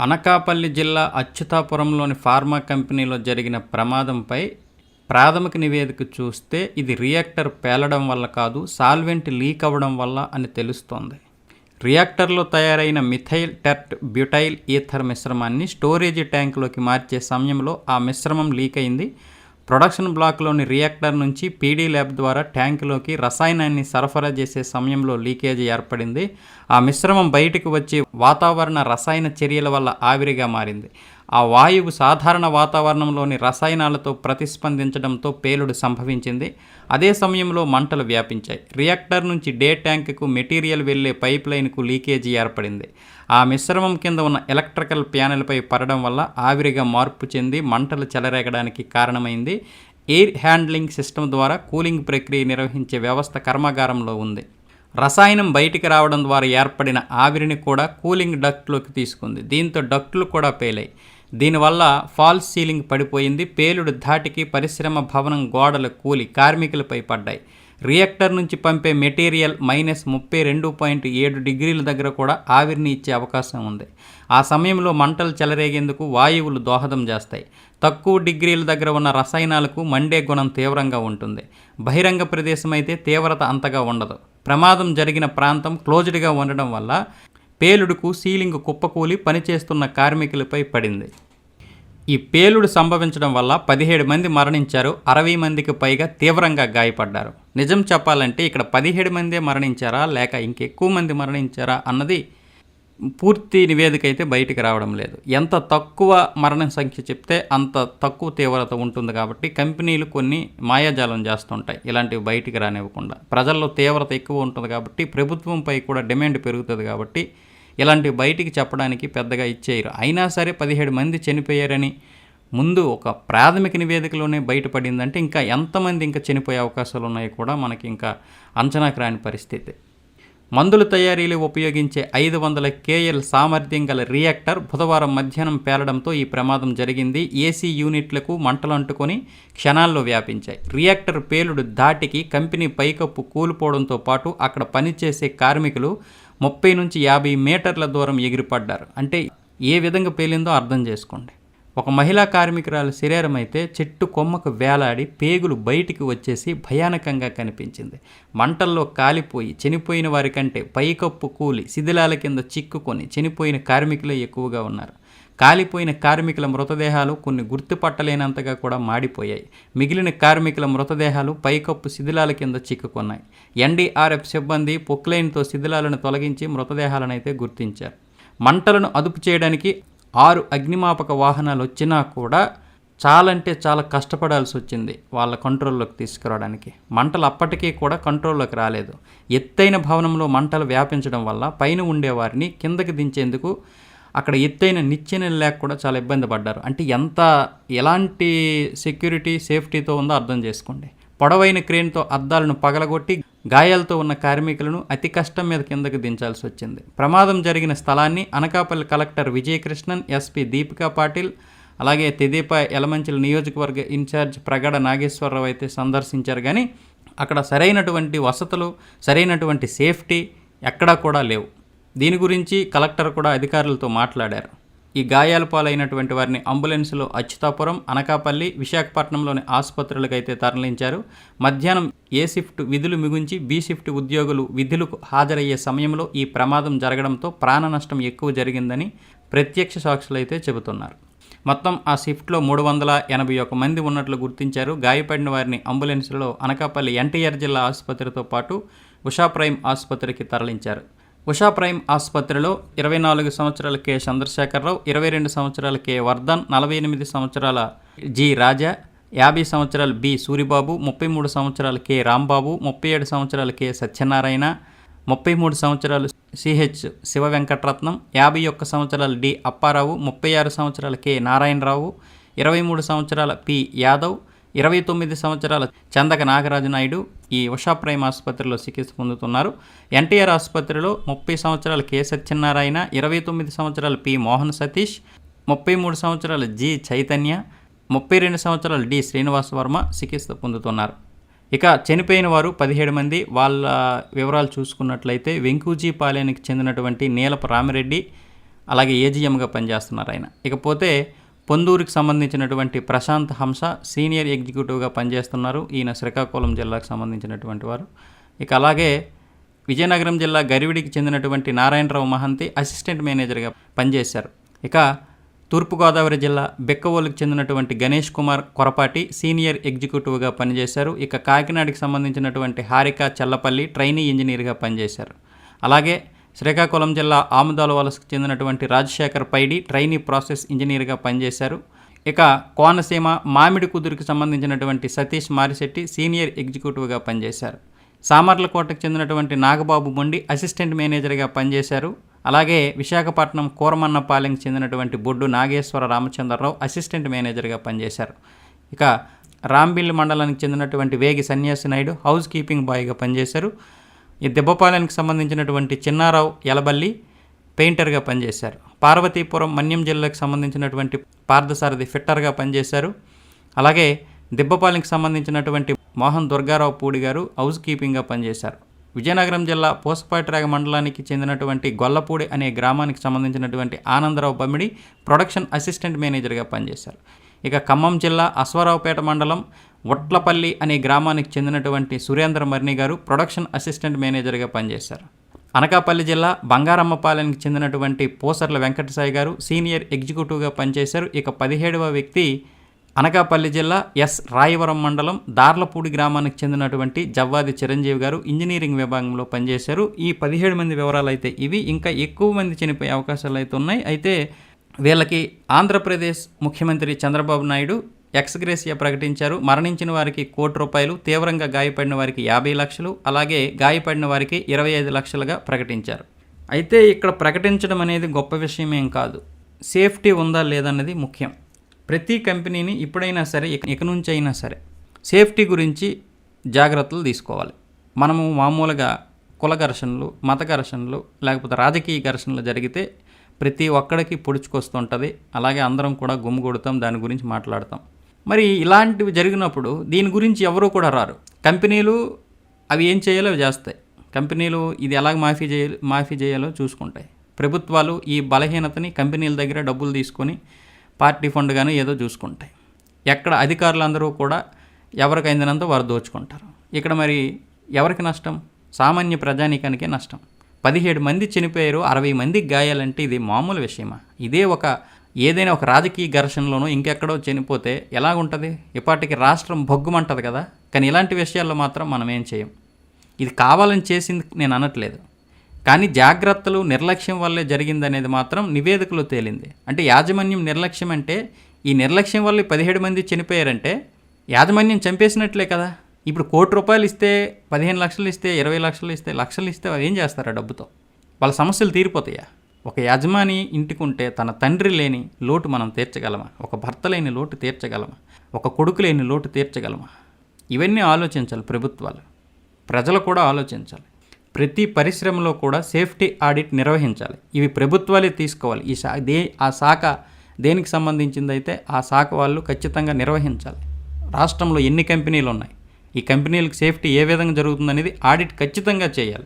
అనకాపల్లి జిల్లా అచ్యుతాపురంలోని ఫార్మా కంపెనీలో జరిగిన ప్రమాదంపై ప్రాథమిక నివేదిక చూస్తే ఇది రియాక్టర్ పేలడం వల్ల కాదు సాల్వెంట్ లీక్ అవ్వడం వల్ల అని తెలుస్తోంది. రియాక్టర్లో తయారైన మిథైల్ టెర్ట్ బ్యూటైల్ ఈథర్ మిశ్రమాన్ని స్టోరేజీ ట్యాంకులోకి మార్చే సమయంలో ఆ మిశ్రమం లీక్ అయింది. ప్రొడక్షన్ బ్లాక్లోని రియాక్టర్ నుంచి పీడీ ల్యాబ్ ద్వారా ట్యాంకులోకి రసాయనాన్ని సరఫరా చేసే సమయంలో లీకేజ్ ఏర్పడింది. ఆ మిశ్రమం బయటకు వచ్చి వాతావరణ రసాయన చర్యల వల్ల ఆవిరిగా మారింది. ఆ వాయువు సాధారణ వాతావరణంలోని రసాయనాలతో ప్రతిస్పందించడంతో పేలుడు సంభవించింది. అదే సమయంలో మంటలు వ్యాపించాయి. రియాక్టర్ నుంచి డే ట్యాంక్కు మెటీరియల్ వెళ్ళే పైప్ లైన్కు లీకేజీ ఏర్పడింది. ఆ మిశ్రమం కింద ఉన్న ఎలక్ట్రికల్ ప్యానెల్పై పడడం వల్ల ఆవిరిగా మార్పు చెంది మంటలు చెలరేగడానికి కారణమైంది. ఎయిర్ హ్యాండ్లింగ్ సిస్టమ్ ద్వారా కూలింగ్ ప్రక్రియ నిర్వహించే వ్యవస్థ కర్మాగారంలో ఉంది. రసాయనం బయటికి రావడం ద్వారా ఏర్పడిన ఆవిరిని కూడా కూలింగ్ డక్ట్లోకి తీసుకుంది. దీంతో డక్ట్లు కూడా పేలాయి. దీనివల్ల ఫాల్స్ సీలింగ్ పడిపోయింది పేలుడు ధాటికి పరిశ్రమ భవనం గోడలు కూలి కార్మికులపై పడ్డాయి. రియాక్టర్ నుంచి పంపే మెటీరియల్ మైనస్ ముప్పై రెండు పాయింట్ ఏడు డిగ్రీల దగ్గర కూడా ఆవిరిని ఇచ్చే అవకాశం ఉంది. ఆ సమయంలో మంటలు చెలరేగేందుకు వాయువులు దోహదం చేస్తాయి. తక్కువ డిగ్రీల దగ్గర ఉన్న రసాయనాలకు మండే గుణం తీవ్రంగా ఉంటుంది. బహిరంగ ప్రదేశం అయితే తీవ్రత అంతగా ఉండదు. ప్రమాదం జరిగిన ప్రాంతం క్లోజ్డ్గా ఉండడం వల్ల పేలుడుకు సీలింగ్ కుప్పకూలి పనిచేస్తున్న కార్మికులపై పడింది. ఈ పేలుడు సంభవించడం వల్ల పదిహేడు మంది మరణించారు అరవై మందికి పైగా తీవ్రంగా గాయపడ్డారు. నిజం చెప్పాలంటే ఇక్కడ పదిహేడు మందే మరణించారా లేక ఇంకెక్కువ మంది మరణించారా అన్నది పూర్తి నివేదిక అయితే బయటికి రావడం లేదు. ఎంత తక్కువ మరణ సంఖ్య చెప్తే అంత తక్కువ తీవ్రత ఉంటుంది కాబట్టి కంపెనీలు కొన్ని మాయాజాలం చేస్తుంటాయి. ఇలాంటివి బయటికి రానివ్వకుండా. ప్రజల్లో తీవ్రత ఎక్కువ ఉంటుంది కాబట్టి ప్రభుత్వంపై కూడా డిమాండ్ పెరుగుతుంది కాబట్టి ఇలాంటివి బయటికి చెప్పడానికి పెద్దగా ఇచ్చేయరు. అయినా సరే పదిహేడు మంది చనిపోయారని ముందు ఒక ప్రాథమిక నివేదికలోనే బయటపడిందంటే ఇంకా ఎంతమంది ఇంకా చనిపోయే అవకాశాలు ఉన్నాయో కూడా మనకి ఇంకా అంచనాకు రాని పరిస్థితి. మందుల తయారీలో ఉపయోగించే ఐదు వందల కేఎల్ సామర్థ్యం గల రియాక్టర్ బుధవారం మధ్యాహ్నం పేలడంతో ఈ ప్రమాదం జరిగింది. ఏసీ యూనిట్లకు మంటలు అంటుకొని క్షణాల్లో వ్యాపించాయి. రియాక్టర్ పేలుడు దాటికి కంపెనీ పైకప్పు కూలిపోవడంతో పాటు అక్కడ పనిచేసే కార్మికులు ముప్పై నుంచి యాభై మీటర్ల దూరం ఎగిరిపడ్డారు. అంటే ఏ విధంగా పేలిందో అర్థం చేసుకోండి. ఒక మహిళా కార్మికురాల శరీరం అయితే చెట్టు కొమ్మకు వేలాడి పేగులు బయటికి వచ్చేసి భయానకంగా కనిపించింది. మంటల్లో కాలిపోయి చనిపోయిన వారి కంటే పైకప్పు కూలి శిథిలాల కింద చిక్కుకొని చనిపోయిన కార్మికులే ఎక్కువగా ఉన్నారు. కాలిపోయిన కార్మికుల మృతదేహాలు కొన్ని గుర్తుపట్టలేనంతగా కూడా మాడిపోయాయి. మిగిలిన కార్మికుల మృతదేహాలు పైకప్పు శిథిలాల కింద చిక్కుకున్నాయి. ఎన్డీఆర్ఎఫ్ సిబ్బంది పొక్లైన్తో శిథిలాలను తొలగించి మృతదేహాలను అయితే గుర్తించారు. మంటలను అదుపు చేయడానికి ఆరు అగ్నిమాపక వాహనాలు వచ్చినా కూడా చాలంటే చాలా కష్టపడాల్సి వచ్చింది వాళ్ళ కంట్రోల్లోకి తీసుకురావడానికి. మంటలు అప్పటికీ కూడా కంట్రోల్లోకి రాలేదు. ఎత్తైన భవనంలో మంటలు వ్యాపించడం వల్ల పైన ఉండేవారిని కిందకి దించేందుకు అక్కడ ఎత్తైన నిచ్చెనలు లేక కూడా చాలా ఇబ్బంది పడ్డారు. అంటే ఎంత ఎలాంటి సెక్యూరిటీ సేఫ్టీతో ఉందో అర్థం చేసుకోండి. పొడవైన క్రేన్తో అద్దాలను పగలగొట్టి గాయాలతో ఉన్న కార్మికులను అతి కష్టం మీద కిందకు దించాల్సి వచ్చింది. ప్రమాదం జరిగిన స్థలాన్ని అనకాపల్లి కలెక్టర్ విజయకృష్ణన్ ఎస్పీ దీపికా పాటిల్ అలాగే తెదీప యలమంచిల నియోజకవర్గ ఇన్ఛార్జ్ ప్రగడ నాగేశ్వరరావు అయితే సందర్శించారు. కానీ అక్కడ సరైనటువంటి వసతులు సరైనటువంటి సేఫ్టీ ఎక్కడా కూడా లేవు. దీని గురించి కలెక్టర్ కూడా అధికారులతో మాట్లాడారు. ఈ గాయాల పాలైనటువంటి వారిని అంబులెన్స్లో అచ్యుతాపురం అనకాపల్లి విశాఖపట్నంలోని ఆసుపత్రులకు అయితే తరలించారు. మధ్యాహ్నం ఏ షిఫ్ట్ విధులు మిగుంచి బి షిఫ్ట్ ఉద్యోగులు విధులకు హాజరయ్యే సమయంలో ఈ ప్రమాదం జరగడంతో ప్రాణ నష్టం ఎక్కువ జరిగిందని ప్రత్యక్ష సాక్షులు అయితే చెబుతున్నారు. మొత్తం ఆ షిఫ్ట్లో మూడు వందల ఎనభై ఒక మంది ఉన్నట్లు గుర్తించారు. గాయపడిన వారిని అంబులెన్స్లో అనకాపల్లి ఎన్టీఆర్ జిల్లా ఆసుపత్రితో పాటు ఉషా ప్రైమ్ ఆసుపత్రికి తరలించారు. ఉషా ప్రైమ్ ఆసుపత్రిలో ఇరవై నాలుగు సంవత్సరాల కె చంద్రశేఖరరావు ఇరవై రెండు సంవత్సరాల కె వర్ధన్ నలభై ఎనిమిది సంవత్సరాల జి రాజా యాభై సంవత్సరాల బి సూరిబాబు ముప్పై మూడు సంవత్సరాల కె రాంబాబు ముప్పై ఏడు సంవత్సరాల కె సత్యనారాయణ ముప్పై మూడు సంవత్సరాలు సిహెచ్ శివ వెంకటరత్నం యాభై ఒక్క సంవత్సరాల డి అప్పారావు ముప్పై ఆరు సంవత్సరాల కె నారాయణరావు ఇరవై మూడు సంవత్సరాల పి యాదవ్ ఇరవై తొమ్మిది సంవత్సరాల చందక నాగరాజు నాయుడు ఈ ఉషా ప్రైమ్ ఆసుపత్రిలో చికిత్స పొందుతున్నారు. ఎన్టీఆర్ ఆసుపత్రిలో ముప్పై సంవత్సరాల కె సత్యనారాయణ ఇరవై తొమ్మిది సంవత్సరాల పి మోహన్ సతీష్ ముప్పై మూడు సంవత్సరాల జి చైతన్య ముప్పై రెండు సంవత్సరాల డి శ్రీనివాస వర్మ చికిత్స పొందుతున్నారు. ఇక చనిపోయిన వారు పదిహేడు మంది. వాళ్ళ వివరాలు చూసుకున్నట్లయితే వెంకూజీపాలెనికి చెందినటువంటి నీలప రామిరెడ్డి అలాగే ఏజీఎంగా పనిచేస్తున్నారు ఆయన. ఇకపోతే పొందూరుకి సంబంధించినటువంటి ప్రశాంత్ హంస సీనియర్ ఎగ్జిక్యూటివ్గా పనిచేస్తున్నారు. ఈయన శ్రీకాకుళం జిల్లాకు సంబంధించినటువంటి వారు. ఇక అలాగే విజయనగరం జిల్లా గరివిడికి చెందినటువంటి నారాయణరావు మహంతి అసిస్టెంట్ మేనేజర్గా పనిచేశారు. ఇక తూర్పుగోదావరి జిల్లా బెక్కవోలుకు చెందినటువంటి గణేష్ కుమార్ కొరపాటి సీనియర్ ఎగ్జిక్యూటివ్గా పనిచేశారు. ఇక కాకినాడకి సంబంధించినటువంటి హారిక చల్లపల్లి ట్రైనీ ఇంజనీర్గా పనిచేశారు. అలాగే శ్రీకాకుళం జిల్లా ఆముదాల వలసకు చెందినటువంటి రాజశేఖర్ పైడి ట్రైనీ ప్రాసెస్ ఇంజనీర్గా పనిచేశారు. ఇక కోనసీమ మామిడి కుదురుకు సంబంధించినటువంటి సతీష్ మారిశెట్టి సీనియర్ ఎగ్జిక్యూటివ్గా పనిచేశారు. సామర్లకోటకు చెందినటువంటి నాగబాబు మొండి అసిస్టెంట్ మేనేజర్గా పనిచేశారు. అలాగే విశాఖపట్నం కూరమన్నపాలెంకి చెందినటువంటి బొడ్డు నాగేశ్వర రామచంద్రరావు అసిస్టెంట్ మేనేజర్గా పనిచేశారు. ఇక రాంబిల్లి మండలానికి చెందినటువంటి వేగి సన్యాసి నాయుడు హౌస్ కీపింగ్ బాయ్గా పనిచేశారు. ఈ దెబ్బపాలెనికి సంబంధించినటువంటి చిన్నారావు యలబల్లి పెయింటర్గా పనిచేశారు. పార్వతీపురం మన్యం జిల్లాకు సంబంధించినటువంటి పార్థసారథి ఫిట్టర్గా పనిచేశారు. అలాగే దిబ్బపాలెంకి సంబంధించినటువంటి మోహన్ దుర్గారావు పూడి గారు హౌస్ కీపింగ్గా పనిచేశారు. విజయనగరం జిల్లా పోసపాటిరాగ మండలానికి చెందినటువంటి గొల్లపూడి అనే గ్రామానికి సంబంధించినటువంటి ఆనందరావు బమ్మిడి ప్రొడక్షన్ అసిస్టెంట్ మేనేజర్గా పనిచేశారు. ఇక ఖమ్మం జిల్లా అశ్వరావుపేట మండలం వట్లపల్లి అనే గ్రామానికి చెందినటువంటి సురేంద్ర మర్ని గారు ప్రొడక్షన్ అసిస్టెంట్ మేనేజర్గా పనిచేశారు. అనకాపల్లి జిల్లా బంగారమ్మపాలెనికి చెందినటువంటి పోసర్ల వెంకటసాయి గారు సీనియర్ ఎగ్జిక్యూటివ్గా పనిచేశారు. ఇక పదిహేడవ వ్యక్తి అనకాపల్లి జిల్లా ఎస్. రాయవరం మండలం దార్లపూడి గ్రామానికి చెందినటువంటి జవ్వాది చిరంజీవి గారు ఇంజనీరింగ్ విభాగంలో పనిచేశారు. ఈ పదిహేడు మంది వివరాలు అయితే ఇవి. ఇంకా ఎక్కువ మంది చనిపోయే అవకాశాలు అయితే ఉన్నాయి. అయితే వీళ్ళకి ఆంధ్రప్రదేశ్ ముఖ్యమంత్రి చంద్రబాబు నాయుడు ఎక్స్గ్రేసియా ప్రకటించారు. మరణించిన వారికి కోటి రూపాయలు తీవ్రంగా గాయపడిన వారికి యాభై లక్షలు అలాగే గాయపడిన వారికి ఇరవై ఐదు లక్షలుగా ప్రకటించారు. అయితే ఇక్కడ ప్రకటించడం అనేది గొప్ప విషయమేం కాదు. సేఫ్టీ ఉందా లేదన్నది ముఖ్యం. ప్రతి కంపెనీని ఇప్పుడైనా సరే ఇక నుంచి అయినా సరే సేఫ్టీ గురించి జాగ్రత్తలు తీసుకోవాలి. మనము మామూలుగా కుల ఘర్షణలు మత ఘర్షణలు లేకపోతే రాజకీయ ఘర్షణలు జరిగితే ప్రతి ఒక్కడికి పొడుచుకొస్తుంటుంది. అలాగే అందరం కూడా గుమ్మిగొడతాం దాని గురించి మాట్లాడతాం. మరి ఇలాంటివి జరిగినప్పుడు దీని గురించి ఎవరూ కూడా రారు. కంపెనీలు అవి ఏం చేయాలో అవి చేస్తాయి. కంపెనీలు ఇది ఎలాగ మాఫీ చేయ మాఫీ చేయాలో చూసుకుంటాయి. ప్రభుత్వాలు ఈ బలహీనతని కంపెనీల దగ్గర డబ్బులు తీసుకొని పార్టీ ఫండ్ కానీ ఏదో చూసుకుంటాయి. ఎక్కడ అధికారులందరూ కూడా ఎవరికి అందినంత వారు దోచుకుంటారు. ఇక్కడ మరి ఎవరికి నష్టం? సామాన్య ప్రజానీకానికే నష్టం. పదిహేడు మంది చనిపోయారు అరవై మందికి గాయాలంటే ఇది మామూలు విషయమా? ఇదే ఒక ఏదైనా ఒక రాజకీయ ఘర్షణలోనో ఇంకెక్కడో చనిపోతే ఎలాగుంటుంది? ఇప్పటికి రాష్ట్రం భగ్గుమంటది కదా? కానీ ఇలాంటి విషయాల్లో మాత్రం మనం ఏం చేయం. ఇది కావాలని చేసింది నేను అనట్లేదు. కానీ జాగ్రత్తలు నిర్లక్ష్యం వల్లే జరిగిందనేది మాత్రం నివేదికలో తేలింది. అంటే యాజమాన్యం నిర్లక్ష్యం అంటే ఈ నిర్లక్ష్యం వల్ల పదిహేడు మంది చనిపోయారంటే యాజమాన్యం చంపేసినట్లే కదా? ఇప్పుడు కోటి రూపాయలు ఇస్తే పదిహేను లక్షలు ఇస్తే ఇరవై లక్షలు ఇస్తే లక్షలు ఇస్తే ఏం చేస్తారా డబ్బుతో? వాళ్ళ సమస్యలు తీరిపోతాయా? ఒక యజమాని ఇంటికుంటే తన తండ్రి లేని లోటు మనం తీర్చగలమా? ఒక భర్త లేని లోటు తీర్చగలమా? ఒక కొడుకు లేని లోటు తీర్చగలమా? ఇవన్నీ ఆలోచించాలి ప్రభుత్వాలు. ప్రజలు కూడా ఆలోచించాలి. ప్రతి పరిశ్రమలో కూడా సేఫ్టీ ఆడిట్ నిర్వహించాలి. ఇవి ప్రభుత్వాలే తీసుకోవాలి. ఈ శా దే ఆ శాఖ దేనికి సంబంధించిందైతే ఆ శాఖ వాళ్ళు ఖచ్చితంగా నిర్వహించాలి. రాష్ట్రంలో ఎన్ని కంపెనీలు ఉన్నాయి ఈ కంపెనీలకు సేఫ్టీ ఏ విధంగా జరుగుతుందనేది ఆడిట్ ఖచ్చితంగా చేయాలి.